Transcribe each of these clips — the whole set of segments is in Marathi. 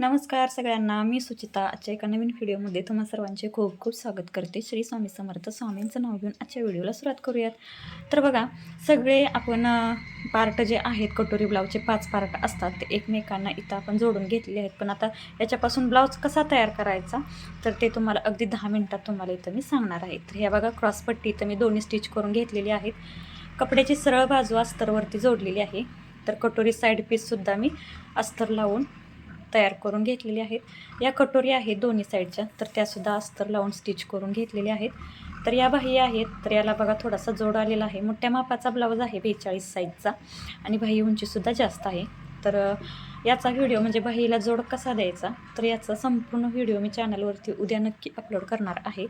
नमस्कार सगळ्यांना मी सुचिता आजच्या एका नवीन व्हिडिओमध्ये तुम्हा सर्वांचे खूप खूप स्वागत करते. श्री स्वामी समर्थ स्वामींचं नाव घेऊन आजच्या व्हिडिओला सुरुवात करूयात. तर बघा सगळे आपण पार्ट जे आहेत कटोरी ब्लाऊजचे पाच पार्ट असतात ते एकमेकांना इथं आपण जोडून घेतलेले आहेत. पण आता याच्यापासून ब्लाऊज कसा तयार करायचा? तर ते तुम्हाला अगदी दहा मिनटात तुम्हाला इथं मी सांगणार आहे. तर ह्या बघा क्रॉसपट्टी इथं मी दोन्ही स्टिच करून घेतलेली आहेत. कपड्याची सरळ बाजू अस्तरवरती जोडलेली आहे. तर कटोरी साईड पीससुद्धा मी अस्तर लावून तयार करून घेतलेली आहेत. या कटोरी आहेत दोन्ही साईडच्या. तर त्यासुद्धा अस्तर लावून स्टिच करून घेतलेल्या आहेत. तर या बाही आहेत. तर याला बघा थोडासा जोड आलेला आहे. मोठ्या मापाचा ब्लाऊज आहे बेचाळीस साईजचा आणि बाही उंचीसुद्धा जास्त आहे. तर याचा व्हिडिओ म्हणजे बाहीला जोड कसा द्यायचा? तर याचा संपूर्ण व्हिडिओ मी चॅनलवरती उद्या नक्की अपलोड करणार आहे.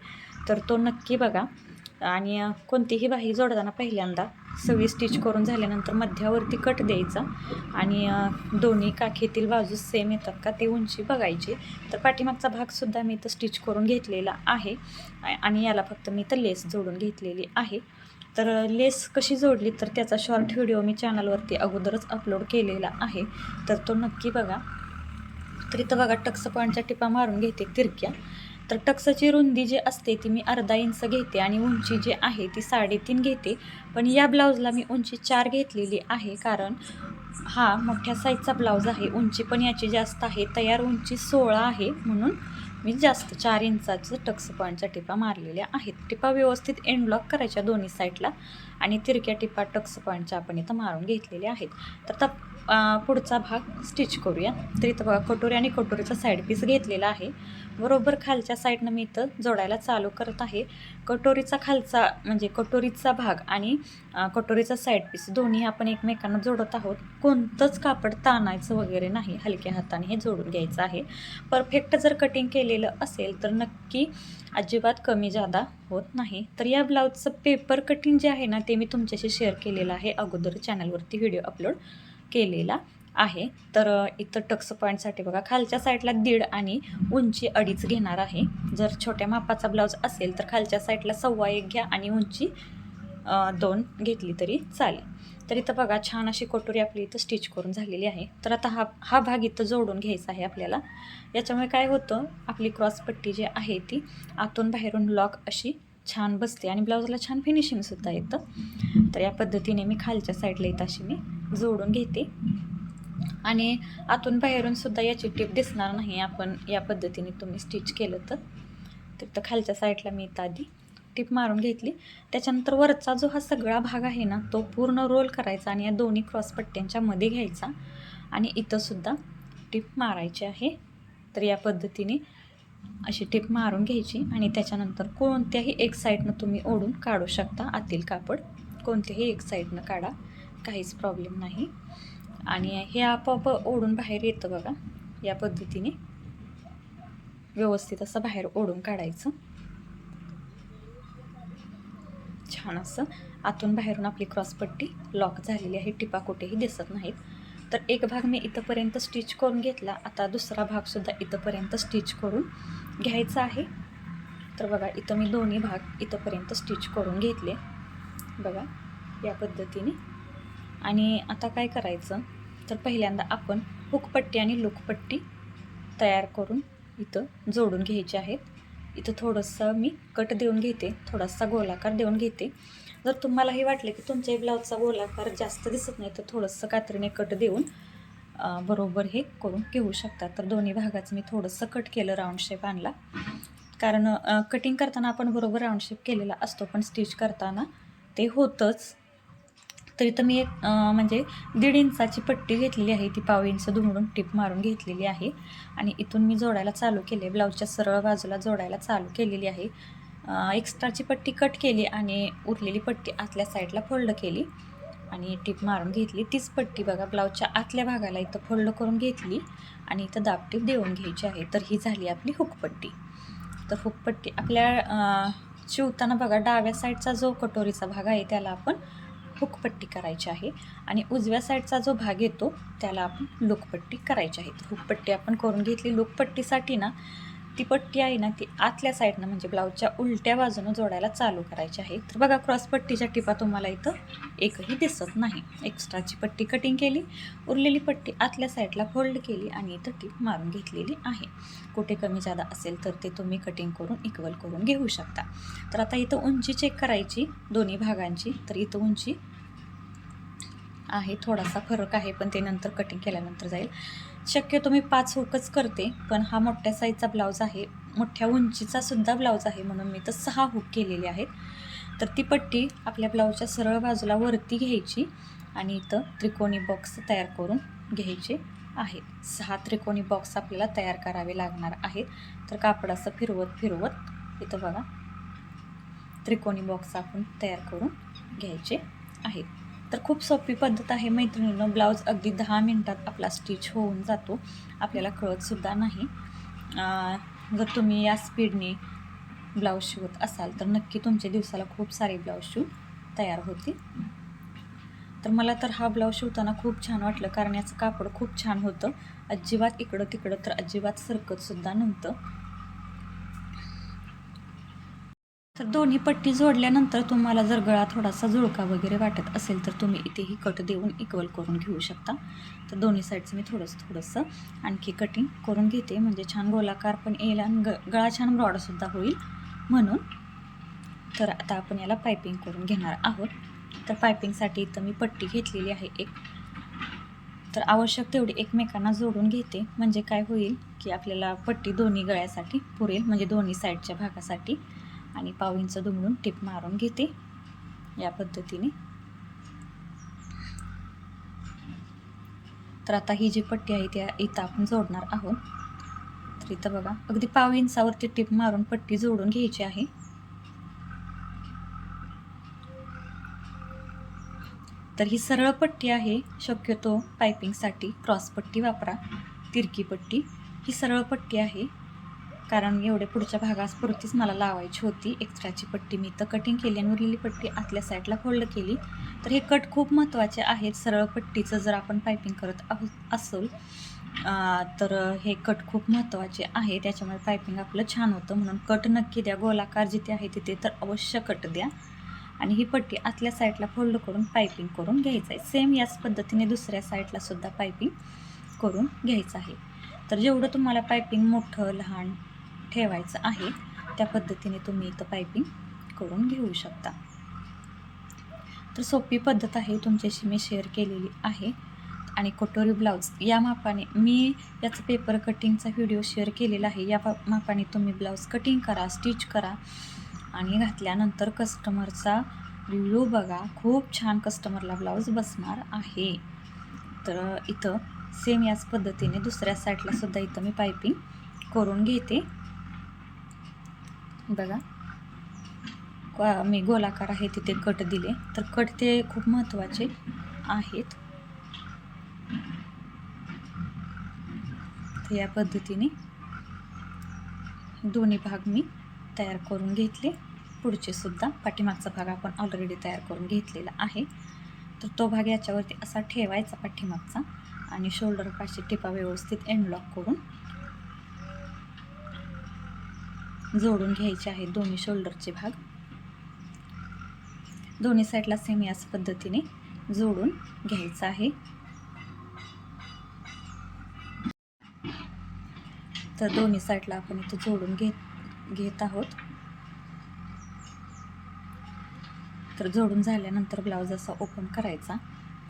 तर तो नक्की बघा. आणि कोणतीही बाही जोडताना पहिल्यांदा सगळी स्टिच करून झाल्यानंतर मध्यावरती कट द्यायचा आणि दोन्ही काखेतील बाजू सेम येतात का ते उंची बघायची. तर पाठीमागचा भागसुद्धा मी इथं स्टिच करून घेतलेला आहे आणि याला फक्त मी इथं लेस जोडून घेतलेली आहे. तर लेस कशी जोडली तर त्याचा शॉर्ट व्हिडिओ मी चॅनलवरती अगोदरच अपलोड केलेला आहे. तर तो नक्की बघा. तर इथं बघा टक्स पॉईंटच्या टिपा मारून घेते तिरक्या. तर टक्सची रुंदी जी असते ती मी अर्धा इंच घेते आणि उंची जी आहे ती साडेतीन घेते. पण या ब्लाऊजला मी उंची चार घेतलेली आहे कारण हा मोठ्या साईजचा ब्लाऊज आहे. उंची पण याची जास्त आहे. तयार उंची सोळा आहे म्हणून मी जास्त चार इंचाचं टक्स पॉईंटच्या टिपा मारलेल्या आहेत. टिपा व्यवस्थित एंड ब्लॉक करायच्या दोन्ही साईडला आणि तिरक्या टिपा टक्स पॉईंटच्या आपण इथं मारून घेतलेल्या आहेत. तर आता पुढचा भाग स्टिच करूया. तर इथं बघा कटोरी आणि कटोरीचा साईड पीस घेतलेला आहे. बरोबर खालच्या साईडनं मी इथं जोडायला चालू करत आहे. कटोरीचा खालचा म्हणजे कटोरीचा भाग आणि कटोरीचा साईड पीस दोन्ही आपण एकमेकांना जोडत आहोत. कोणतंच कापड ताणायचं वगैरे नाही. हलक्या हाताने हे जोडून घ्यायचं आहे. परफेक्ट जर कटिंग केलेलं असेल तर नक्की अजिबात कमी जादा होत नाही. तर या ब्लाऊजचं पेपर कटिंग जे आहे ना ते मी तुमच्याशी शेअर केलेलं आहे अगोदर चॅनलवरती व्हिडिओ अपलोड केलेला आहे. तर इथं टक्स पॉईंटसाठी बघा खालच्या साईडला दीड आणि उंची अडीच घेणार आहे. जर छोट्या मापाचा ब्लाऊज असेल तर खालच्या साईडला सव्वा एक घ्या आणि उंची दोन घेतली तरी चालेल. तर इथं बघा छान अशी कटोरी आपली इथं स्टिच करून झालेली आहे. तर आता हा हा भाग इथं जोडून घ्यायचा आहे आपल्याला. याच्यामुळे काय होतं आपली क्रॉसपट्टी जी आहे ती आतून बाहेरून लॉक अशी छान बसते आणि ब्लाऊजला छान फिनिशिंगसुद्धा येतं. तर या पद्धतीने मी खालच्या साईडला येत अशी मी जोडून घेते. आणि आतून बाहेरून सुद्धा याची टीप दिसणार नाही. आपण या पद्धतीने तुम्ही स्टिच केलं तर. तर खालच्या साईडला मी इथं आधी टीप मारून घेतली. त्याच्यानंतर वरचा जो हा सगळा भाग आहे ना तो पूर्ण रोल करायचा आणि या दोन्ही क्रॉसपट्ट्यांच्या मध्ये घ्यायचा. आणि इथंसुद्धा टीप मारायची आहे. तर या पद्धतीने अशी टीप मारून घ्यायची आणि त्याच्यानंतर कोणत्याही एक साईडनं तुम्ही ओढून काढू शकता. आतील कापड कोणत्याही एक साईडनं काढा. काहीच प्रॉब्लेम नाही. आणि हे आपोआप ओढून बाहेर येतं बघा. या पद्धतीने व्यवस्थित असं बाहेर ओढून काढायचं. छान असं. आतून बाहेरून आपली क्रॉसपट्टी लॉक झालेली आहे. टिपा कुठेही दिसत नाहीत. तर एक भाग मी इथंपर्यंत स्टिच करून घेतला. आता दुसरा भागसुद्धा इथंपर्यंत स्टिच करून घ्यायचा आहे. तर बघा इथं मी दोन्ही भाग इथंपर्यंत स्टिच करून घेतले. बघा या पद्धतीने आणि आता काय करायचं? तर पहिल्यांदा आपण हुकपट्टी आणि लुकपट्टी तयार करून इथं जोडून घ्यायचे आहेत. इथं थोडंसं मी कट देऊन घेते थोडासा गोलाकार देऊन घेते. जर तुम्हालाही वाटलं की तुमच्या ब्लाऊजचा गोलाकार जास्त दिसत नाही तर थोडंसं कात्रीने कट देऊन बरोबर हे करून घेऊ शकता. तर दोन्ही भागाचं मी थोडंसं कट केलं राऊंड शेप आणला. कारण कटिंग करताना आपण बरोबर राऊंड शेप केलेला असतो पण स्टिच करताना ते होतंच. तर इथं मी एक म्हणजे दीड इंचाची पट्टी घेतलेली आहे. ती पाव इंच दुमडून टिप मारून घेतलेली आहे. आणि इथून मी जोडायला चालू केले ब्लाऊजच्या सरळ बाजूला जोडायला चालू केलेली आहे. एक्स्ट्राची पट्टी कट केली आणि उरलेली पट्टी आतल्या साईडला फोल्ड केली आणि टिप मारून घेतली. तीच पट्टी बघा ब्लाऊजच्या आतल्या भागाला इथं फोल्ड करून घेतली आणि इथं दाबटीप देऊन घ्यायची आहे. तर ही झाली आपली हुकपट्टी तर हुकपट्टी आपल्या शिवताना बघा डाव्या साईडचा जो कटोरीचा भाग आहे त्याला आपण हुकपट्टी करायची आहे आणि उजव्या साईडचा जो भाग येतो त्याला आपण लुकपट्टी करायची आहे. तर हुकपट्टी आपण करून घेतली. लुकपट्टीसाठी ना ती पट्टी आहे ना ती आतल्या साईडनं म्हणजे ब्लाऊजच्या उलट्या बाजूनं जोडायला चालू करायची आहे. तर बघा क्रॉस पट्टीच्या टिपा तुम्हाला इथं एकही दिसत नाही. एक्स्ट्राची पट्टी कटिंग केली उरलेली पट्टी आतल्या साईडला फोल्ड केली आणि इथं टीप मारून घेतलेली आहे. कुठे कमी जादा असेल तर ते तुम्ही कटिंग करून इक्वल करून घेऊ शकता. तर आता इथं उंची चेक करायची दोन्ही भागांची. तर इथं उंची आहे थोडासा फरक आहे पण ते नंतर कटिंग केल्यानंतर जाईल. शक्यतो मी पाच हुकच करते पण हा मोठ्या साईजचा ब्लाऊज आहे. मोठ्या उंचीचा सुद्धा ब्लाऊज आहे म्हणून मी तर सहा हुक केलेले आहेत. तर ती पट्टी आपल्या ब्लाऊजच्या सरळ बाजूला वरती घ्यायची आणि इथं त्रिकोणी बॉक्स तयार करून घ्यायचे आहेत. सहा त्रिकोणी बॉक्स आपल्याला तयार करावे लागणार आहेत. तर कापड असं फिरवत फिरवत इथं बघा त्रिकोणी बॉक्स आपण तयार करून घ्यायचे आहेत. तर खूप सोपी पद्धत आहे मैत्रिणीनं. ब्लाऊज अगदी दहा मिनटात आपला स्टिच होऊन जातो. आपल्याला कळतसुद्धा नाही. जर तुम्ही या स्पीडने ब्लाऊज शिवत असाल तर नक्की तुमच्या दिवसाला खूप सारे ब्लाऊज शिव तयार होतील. तर मला तर हा ब्लाऊज शिवताना खूप छान वाटलं. कारण याचं कापड खूप छान होतं. अजिबात इकडं तिकडं तर अजिबात सरकतसुद्धा नव्हतं. तर दोन्ही पट्टी जोडल्यानंतर तुम्हाला जर गळा थोडासा जुळका वगैरे वाटत असेल तर तुम्ही इथेही कट देऊन इक्वल करून घेऊ शकता. तर दोन्ही साईडचं मी थोडंसं थोडंसं आणखी कटिंग करून घेते. म्हणजे छान गोलाकार पण येईल आणि ग गळा छान ब्रॉडसुद्धा होईल म्हणून. तर आता आपण याला पायपिंग करून घेणार आहोत. तर पायपिंगसाठी इथं मी पट्टी घेतलेली आहे एक. तर आवश्यक तेवढी एकमेकांना जोडून घेते. म्हणजे काय होईल की आपल्याला पट्टी दोन्ही गळ्यासाठी पुरेल. म्हणजे दोन्ही साईडच्या भागासाठी. आणि पाव इंच दुमडून टिप मारून घेते या पद्धतीने. तर आता ही जी पट्टी आहे त्या इथं आपण जोडणार आहोत. तर इथं बघा अगदी पाव इंचावरती टिप मारून पट्टी जोडून घ्यायची आहे. तर ही सरळ पट्टी आहे शक्यतो पायपिंगसाठी क्रॉस पट्टी वापरा तिरकी पट्टी. ही सरळ पट्टी आहे. कारण एवढे पुढच्या भागासपुरतीच मला लावायची होती. एक्स्ट्राची पट्टी मी तर कटिंग केली आणि उरलेली पट्टी आतल्या साईडला फोल्ड केली. तर हे कट खूप महत्त्वाचे आहेत. सरळ पट्टीचं जर आपण पायपिंग करत आहोत असेल तर हे कट खूप महत्त्वाचे आहे. त्याच्यामुळे पायपिंग आपलं छान होतं. म्हणून कट नक्की द्या. गोलाकार जिथे आहे तिथे तर अवश्य कट द्या. आणि ही पट्टी आतल्या साईडला फोल्ड करून पायपिंग करून घ्यायचं आहे. सेम याच पद्धतीने दुसऱ्या साईडलासुद्धा पायपिंग करून घ्यायचं आहे. तर जेवढं तुम्हाला पायपिंग मोठं लहान ठेवायचं आहे. त्या पद्धतीने तुम्ही इथं पायपिंग करून घेऊ शकता. तर सोपी पद्धत आहे तुमच्याशी मी शेअर केलेली आहे. आणि कटोरी ब्लाऊज या मापाने मी याचं पेपर कटिंगचा व्हिडिओ शेअर केलेला आहे. या मापाने तुम्ही ब्लाऊज कटिंग करा स्टिच करा. आणि घातल्यानंतर कस्टमरचा रिव्ह्यू बघा. खूप छान कस्टमरला ब्लाऊज बसणार आहे. तर इथं सेम याच पद्धतीने दुसऱ्या साईडला सुद्धा इथं मी पायपिंग करून घेते. बघा. मी गोलाकार आहे तिथे कट दिले. तर कट ते खूप महत्त्वाचे आहेत. तर या पद्धतीने दोन्ही भाग मी तयार करून घेतले. पुढचे सुद्धा पाठीमागचा भाग आपण ऑलरेडी तयार करून घेतलेला आहे. तर तो भाग याच्यावरती असा ठेवायचा पाठीमागचा आणि शोल्डरपाशी टिपा व्यवस्थित एंडलॉक करून जोडून घ्यायचे आहेत दोन्ही शोल्डरचे भाग. दोन्ही साईडला सेम याच पद्धतीने जोडून घ्यायचं आहे. तर दोन्ही साईडला आपण इथं जोडून घेत घेत आहोत. तर जोडून झाल्यानंतर ब्लाऊज असा ओपन करायचा.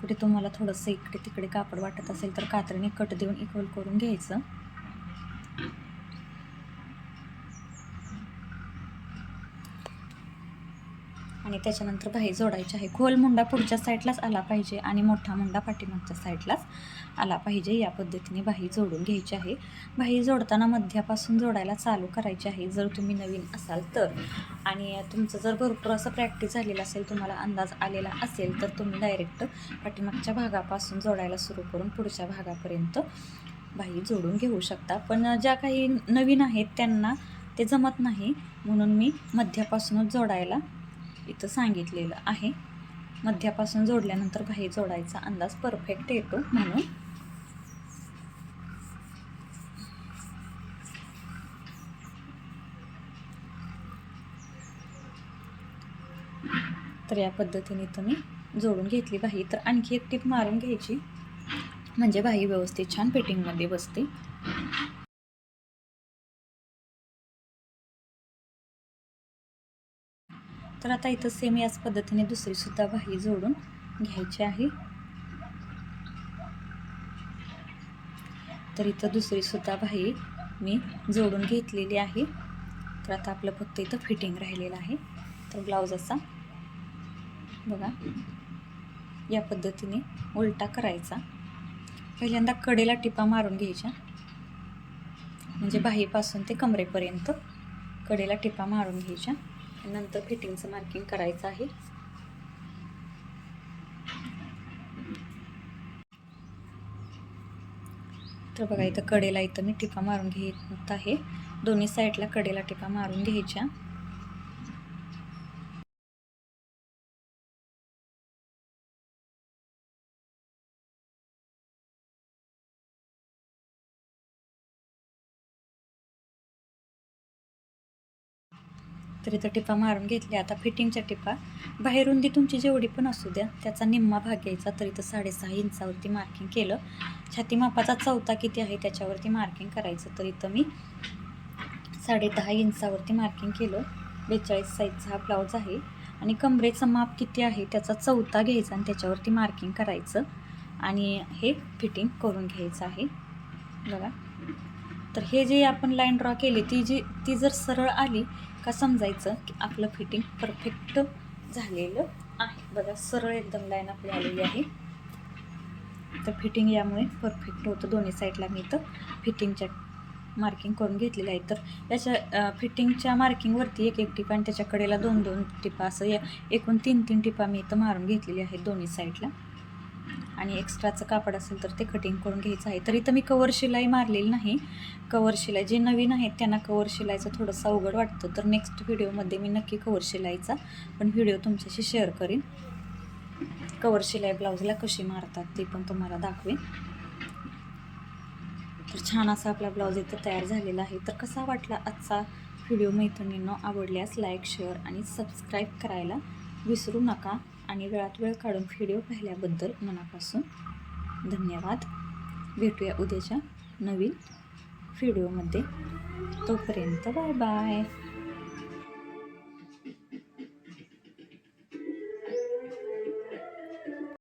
कुठे तुम्हाला थोडंसं इकडे तिकडे कापड वाटत असेल तर कात्रीने कट देऊन इक्वल करून घ्यायचं. आणि त्याच्यानंतर बाही जोडायची आहे. खोल मुंडा पुढच्या साईडलाच आला पाहिजे आणि मोठा मुंडा पाठीमागच्या साईडलाच आला पाहिजे. या पद्धतीने बाही जोडून घ्यायची आहे. बाही जोडताना मध्यापासून जोडायला चालू करायची आहे. जर तुम्ही नवीन असाल तर. आणि तुमचं जर भरपूर असं प्रॅक्टिस झालेलं असेल तुम्हाला अंदाज आलेला असेल तर तुम्ही डायरेक्ट पाठीमागच्या भागापासून जोडायला सुरू करून पुढच्या भागापर्यंत बाही जोडून घेऊ शकता. पण ज्या काही नवीन आहेत त्यांना ते जमत नाही. म्हणून मी मध्यापासूनच जोडायला इथं सांगितलेलं आहे. मध्यापासून जोडल्यानंतर बाही जोडायचा अंदाज परफेक्ट येतो म्हणून. तर या पद्धतीने तुम्ही जोडून घेतली बाही तर आणखी एक टीप मारून घ्यायची. म्हणजे बाही व्यवस्थित छान फिटिंगमध्ये बसते तर आता इथं सेम याच पद्धतीने दुसरीसुद्धा बाही जोडून घ्यायची आहे. तर इथं दुसरीसुद्धा बाही मी जोडून घेतलेली आहे. तर आता आपलं फक्त इथं फिटिंग राहिलेलं आहे. तर ब्लाऊज असा बघा. या पद्धतीने उलटा करायचा. पहिल्यांदा कडेला टिपा मारून घ्यायच्या. म्हणजे बाहीपासून ते कमरेपर्यंत कडेला टिपा मारून घ्यायच्या. नंतर फिटिंगचं मार्किंग करायचं आहे. तर बघा इथं कडेला इथं मी टिपा मारून घेत आहे. दोन्ही साईडला कडेला टिपा मारून घ्यायच्या. तर टिपा मारून घेतल्या आता फिटिंगच्या टिपा. बाहेरुंदी तुमची जेवढी पण असू द्या. त्याचा निम्मा भाग घ्यायचा तर इथं साडेसहा इंचावरती मार्किंग केलं. छाती मापाचा चौथा किती आहे त्याच्यावरती मार्किंग करायचं. तर इथं मी साडे दहा इंचावरती मार्किंग केलं. बेचाळीस साईजचा हा ब्लाऊज आहे. आणि कमरेचं माप किती आहे त्याचा चौथा घ्यायचा आणि त्याच्यावरती मार्किंग करायचं. आणि हे फिटिंग करून घ्यायचं आहे. बघा. तर हे जे आपण लाईन ड्रॉ केली ती जी ती जर सरळ आली का समजायचं की आपलं फिटिंग परफेक्ट झालेलं आहे. बघा सरळ एकदम लाईन आपली आलेली आहे. तर फिटिंग यामुळे परफेक्ट होतं दोन्ही साईडला. मी इथं फिटिंगच्या मार्किंग करून घेतलेलं आहे. तर याच्या फिटिंगच्या मार्किंगवरती एक एक टिपा आणि त्याच्या कडेला दोन दोन टिपा असं या एकूण तीन तीन टिपा मी इथं मारून घेतलेली आहे दोन्ही साईडला. आणि एक्स्ट्राचं कापड असेल तर ते कटिंग करून घ्यायचं आहे. तर इथं मी कवर शिलाई मारलेली नाही. कवर शिलाई जे नवीन आहेत त्यांना कवर शिलाईचं थोडंसं अवघड वाटतं. तर नेक्स्ट व्हिडिओमध्ये मी नक्की कवर शिलाईचा पण व्हिडिओ तुमच्याशी शेअर करीन. कवर शिलाई ब्लाऊजला कशी मारतात ते पण तुम्हाला दाखवेन. तर छान असा आपला ब्लाऊज इथं तयार झालेला आहे. तर कसा वाटला आजचा व्हिडिओ मैत्रिणींनो? आवडल्यास लाईक शेअर आणि सबस्क्राईब करायला विसरू नका. आणि वेळात वेळ काढून व्हिडिओ पाहिल्याबद्दल मनापासून धन्यवाद. भेटूया उद्याच्या नवीन व्हिडिओमध्ये तोपर्यंत बाय बाय